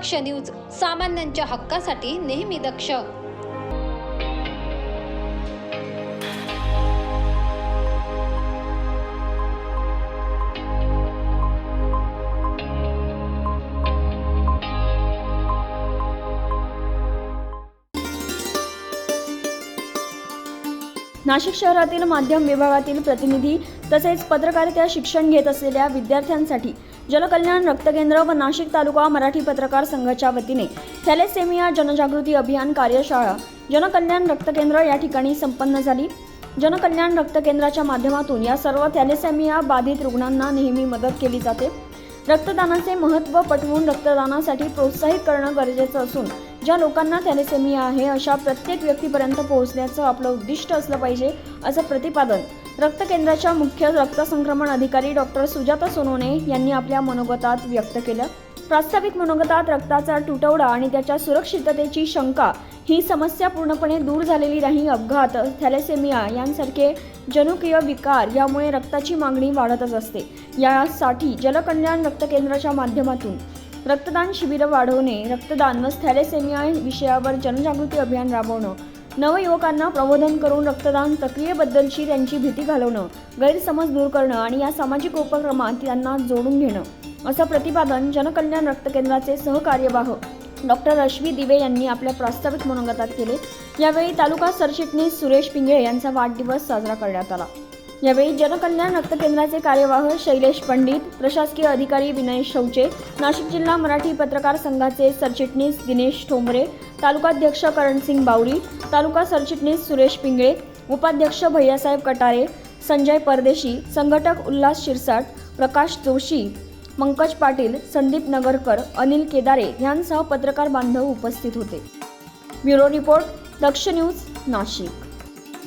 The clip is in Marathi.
दक्ष न्यूज सामान्यांच्या हक्कासाठी नेहमी दक्ष. नाशिक शहरातील माध्यम विभागातील प्रतिनिधी तसेच पत्रकारिता शिक्षण घेत असलेल्या विद्यार्थ्यांसाठी जनकल्याण रक्तकेंद्र व नाशिक तालुका मराठी पत्रकार संघाच्या वतीने थॅलेसेमिया जनजागृती अभियान कार्यशाळा जनकल्याण रक्तकेंद्र या ठिकाणी संपन्न झाली. जनकल्याण रक्तकेंद्राच्या माध्यमातून या सर्व थॅलेसेमिया बाधित रुग्णांना नेहमी मदत केली जाते. रक्तदानाचे महत्त्व पटवून रक्तदानासाठी प्रोत्साहित करणं गरजेचं असून ज्या लोकांना थॅलेसेमिया आहे अशा प्रत्येक व्यक्तीपर्यंत पोहोचण्याचं आपलं उद्दिष्ट असलं पाहिजे असं प्रतिपादन रक्तकेंद्राच्या मुख्य रक्तसंक्रमण अधिकारी डॉक्टर सुजाता सोनोने यांनी आपल्या मनोगतात व्यक्त केलं. प्रास्ताविक मनोगतात रक्ताचा तुटवडा आणि त्याच्या सुरक्षिततेची शंका ही समस्या पूर्णपणे दूर झालेली नाही अपघात थॅलेसेमिया यांसारखे जनुकीय विकार यामुळे रक्ताची मागणी वाढतच असते. यासाठी जलकल्याण रक्तकेंद्राच्या माध्यमातून रक्तदान शिबिरं वाढवणे रक्तदान व थॅलेसेमिया विषयावर जनजागृती अभियान राबवणं नवयुवकांना प्रबोधन करून रक्तदान प्रक्रियेबद्दलची त्यांची भीती घालवणं गैरसमज दूर करणं आणि या सामाजिक उपक्रमात त्यांना जोडून घेणं असं प्रतिपादन जनकल्याण रक्तकेंद्राचे सहकार्यवाह डॉक्टर रश्मी दिवे यांनी आपल्या प्रास्ताविक मनोगतात केले. यावेळी तालुका सरचिटणीस सुरेश पिंगळे यांचा वाढदिवस साजरा करण्यात आला. यावेळी जनकल्याण रक्त केंद्राचे कार्यवाह शैलेश पंडित प्रशासकीय अधिकारी विनय शौचे नाशिक जिल्हा मराठी पत्रकार संघाचे सरचिटणीस दिनेश ठोंबरे तालुकाध्यक्ष करणसिंग बावरी तालुका सरचिटणीस सुरेश पिंगळे उपाध्यक्ष भैयासाहेब कटारे संजय परदेशी संघटक उल्हास शिरसाट प्रकाश जोशी पंकज पाटील संदीप नगरकर अनिल केदारे यांसह पत्रकार बांधव उपस्थित होते. Bureau report Daksh news Nashik.